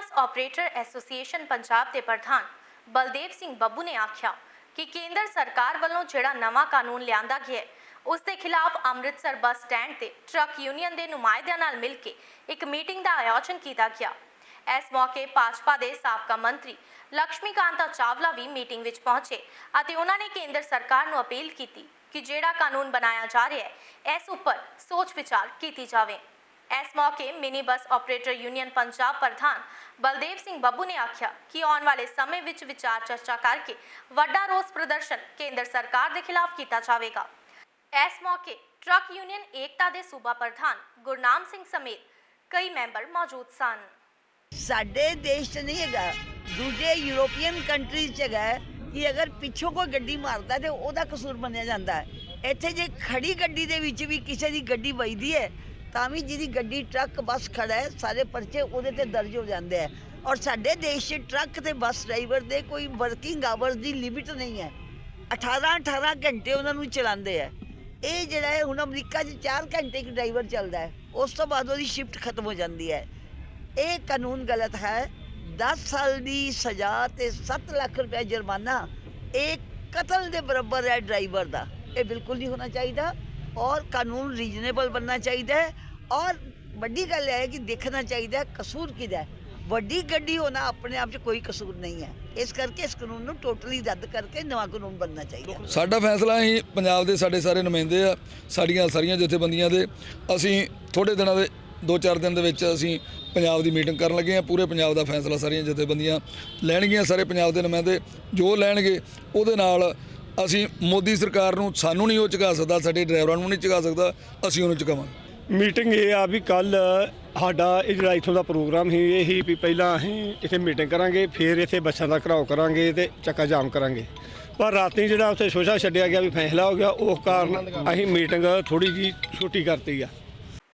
ਬੱਸ operator association Punjab ਦੇ ਪ੍ਰਧਾਨ ਬਲਦੇਵ ਸਿੰਘ ਬੱਬੂ ਨੇ ਆਖਿਆ ਕਿ ਕੇਂਦਰ ਸਰਕਾਰ ਵੱਲੋਂ ਜਿਹੜਾ ਨਵਾਂ ਕਾਨੂੰਨ ਲਿਆਂਦਾ ਗਿਆ ਹੈ, ਉਸ ਦੇ ਖਿਲਾਫ ਅੰਮ੍ਰਿਤਸਰ ਬੱਸ ਸਟੈਂਡ ਤੇ ਟਰੱਕ ਯੂਨੀਅਨ ਦੇ ਨੁਮਾਇੰਦਿਆਂ ਨਾਲ ਮਿਲ ਕੇ ਇੱਕ ਮੀਟਿੰਗ ਦਾ ਆਯੋਜਨ ਕੀਤਾ ਗਿਆ। ਇਸ ਮੌਕੇ ਭਾਜਪਾ ਦੇ ਸਾਬਕਾ ਮੰਤਰੀ ਲక్ష్ਮੀਕਾਂਤਾ ਚਾਵਲਾ ਵੀ ਮੀਟਿੰਗ ਵਿੱਚ ਪਹੁੰਚੇ ਅਤੇ ਉਹਨਾਂ ਨੇ ਕੇਂਦਰ ਸਰਕਾਰ ਨੂੰ ਅਪੀਲ ਕੀਤੀ ਕਿ ਜਿਹੜਾ ਕਾਨੂੰਨ ਬਣਾਇਆ ਜਾ ਰਿਹਾ ਹੈ, ਇਸ ਉੱਪਰ ਸੋਚ ਵਿਚਾਰ ਕੀਤੀ ਜਾਵੇ। ਇਸ ਮੌਕੇ mini bus operator union Punjab ਪ੍ਰਧਾਨ ਬਲਦੇਵ ਸਿੰਘ ਬੱਬੂ ਨੇ ਆਖਿਆ ਕਿ ਆਉਣ ਵਾਲੇ ਸਮੇਂ ਵਿੱਚ ਵਿਚਾਰ ਚਰਚਾ ਕਰਕੇ ਵੱਡਾ ਰੋਸ ਪ੍ਰਦਰਸ਼ਨ ਕੇਂਦਰ ਸਰਕਾਰ ਦੇ ਖਿਲਾਫ ਕੀਤਾ ਜਾਵੇਗਾ। ਇਸ ਮੌਕੇ ਟਰੱਕ ਯੂਨੀਅਨ ਏਕਤਾ ਦੇ ਸੂਬਾ ਪ੍ਰਧਾਨ ਗੁਰਨਾਮ ਸਿੰਘ ਸਮੇਤ ਕਈ ਮੈਂਬਰ ਮੌਜੂਦ ਸਨ। ਸਾਡੇ ਦੇਸ਼ 'ਚ ਨਹੀਂ ਹੈਗਾ, ਦੂਜੇ ਯੂਰੋਪੀਅਨ ਕੰਟਰੀਜ਼ 'ਚ ਹੈਗਾ ਕਿ ਅਗਰ ਪਿੱਛੋਂ ਕੋਈ ਗੱਡੀ ਮਾਰਦਾ ਤੇ ਉਹਦਾ ਕਸੂਰ ਮੰਨਿਆ ਜਾਂਦਾ ਹੈ। ਇੱਥੇ ਜੇ ਖੜੀ ਗੱਡੀ ਦੇ ਵਿੱਚ ਵੀ ਕਿਸੇ ਦੀ ਗੱਡੀ ਵੱਜਦੀ ਹੈ ਤਾਂ ਵੀ ਜਿਹਦੀ ਗੱਡੀ ਟਰੱਕ, ਬੱਸ ਖੜਾ ਹੈ, ਸਾਰੇ ਪਰਚੇ ਉਹਦੇ ਤੇ ਦਰਜ ਹੋ ਜਾਂਦੇ ਆ। ਔਰ ਸਾਡੇ ਦੇਸ਼ 'ਚ ਟਰੱਕ ਤੇ ਬੱਸ ਡਰਾਈਵਰ ਦੇ ਕੋਈ ਵਰਕਿੰਗ ਆਵਰਸ ਦੀ ਲਿਮਿਟ ਨਹੀਂ ਹੈ। 18 18 ਘੰਟੇ ਉਹਨਾਂ ਨੂੰ ਚਲਾਉਂਦੇ ਆ। ਇਹ ਜਿਹੜਾ ਹੈ, ਹੁਣ ਅਮਰੀਕਾ 'ਚ 4 ਘੰਟੇ ਇੱਕ ਡਰਾਈਵਰ ਚੱਲਦਾ ਹੈ। ਉਸ ਤੋਂ ਬਾਅਦ ਉਹਦੀ ਸ਼ਿਫਟ ਖਤਮ ਹੋ ਜਾਂਦੀ ਹੈ। ਇਹ ਕਾਨੂੰਨ ਗਲਤ ਹੈ। 10 ਸਾਲ ਦੀ ਸਜ਼ਾ ਤੇ 7 ਲੱਖ ਰੁਪਏ ਜੁਰਮਾਨਾ, ਇਹ ਕਤਲ ਦੇ ਬਰਾਬਰ ਹੈ ਡਰਾਈਵਰ ਦਾ। ਇਹ ਬਿਲਕੁਲ ਨਹੀਂ ਹੋਣਾ ਚਾਹੀਦਾ। ਔਰ ਕਾਨੂੰਨ ਰੀਜਨੇਬਲ ਬਣਨਾ ਚਾਹੀਦਾ ਹੈ ਔਰ ਵੱਡੀ ਗੱਲ ਇਹ ਹੈ ਕਿ ਦੇਖਣਾ ਚਾਹੀਦਾ ਕਸੂਰ ਕਿਹਦਾ ਵੱਡੀ ਗੱਡੀ ਹੋਣਾ ਆਪਣੇ ਆਪ 'ਚ ਕੋਈ ਕਸੂਰ ਨਹੀਂ ਹੈ। ਇਸ ਕਰਕੇ ਇਸ ਕਾਨੂੰਨ ਨੂੰ ਟੋਟਲੀ ਰੱਦ ਕਰਕੇ ਨਵਾਂ ਕਾਨੂੰਨ ਬਣਨਾ ਚਾਹੀਦਾ ਸਾਡਾ ਫੈਸਲਾ ਹੀ ਪੰਜਾਬ ਦੇ ਸਾਡੇ ਸਾਰੇ ਨੁਮਾਇੰਦੇ ਆ, ਸਾਡੀਆਂ ਸਾਰੀਆਂ ਜਥੇਬੰਦੀਆਂ ਦੇ। ਅਸੀਂ ਥੋੜੇ ਦਿਨਾਂ ਦੇ 2-4 ਦਿਨ ਦੇ ਵਿੱਚ ਅਸੀਂ ਪੰਜਾਬ ਦੀ ਮੀਟਿੰਗ ਕਰਨ ਲੱਗੇ ਆ। ਪੂਰੇ ਪੰਜਾਬ ਦਾ ਫੈਸਲਾ ਸਾਰੀਆਂ ਜਥੇਬੰਦੀਆਂ ਲੈਣਗੀਆਂ, ਸਾਰੇ ਪੰਜਾਬ ਦੇ ਨੁਮਾਇੰਦੇ ਜੋ ਲੈਣਗੇ, ਉਹਦੇ ਨਾਲ ਅਸੀਂ ਮੋਦੀ ਸਰਕਾਰ ਨੂੰ ਸਾਨੂੰ ਨਹੀਂ ਉਹ ਚੁਕਾ ਸਕਦਾ, ਸਾਡੇ ਡਰਾਈਵਰਾਂ ਨੂੰ ਨਹੀਂ ਚੁਕਾ ਸਕਦਾ, ਅਸੀਂ ਉਹਨੂੰ ਚੁਕਾਵਾਂਗੇ ਮੀਟਿੰਗ ਇਹ ਆ ਵੀ ਕੱਲ ਸਾਡਾ ਇਹ ਜਿਹੜਾ ਇੱਥੋਂ ਦਾ ਪ੍ਰੋਗਰਾਮ ਸੀ, ਇਹ ਹੀ ਵੀ ਪਹਿਲਾਂ ਅਸੀਂ ਇੱਥੇ ਮੀਟਿੰਗ ਕਰਾਂਗੇ, ਫਿਰ ਇੱਥੇ ਬੱਸਾਂ ਦਾ ਘਰਾਓ ਕਰਾਂਗੇ ਤੇ ਚੱਕਾ ਜਾਮ ਕਰਾਂਗੇ। ਪਰ ਰਾਤੀ ਜਿਹੜਾ ਉੱਥੇ ਸ਼ੋਸ਼ਾ ਛੱਡਿਆ ਗਿਆ ਵੀ ਫੈਸਲਾ ਹੋ ਗਿਆ ਉਸ ਕਾਰਨ ਅਸੀਂ ਮੀਟਿੰਗ ਥੋੜੀ ਜੀ ਛੋਟੀ ਕਰਤੀ ਆ।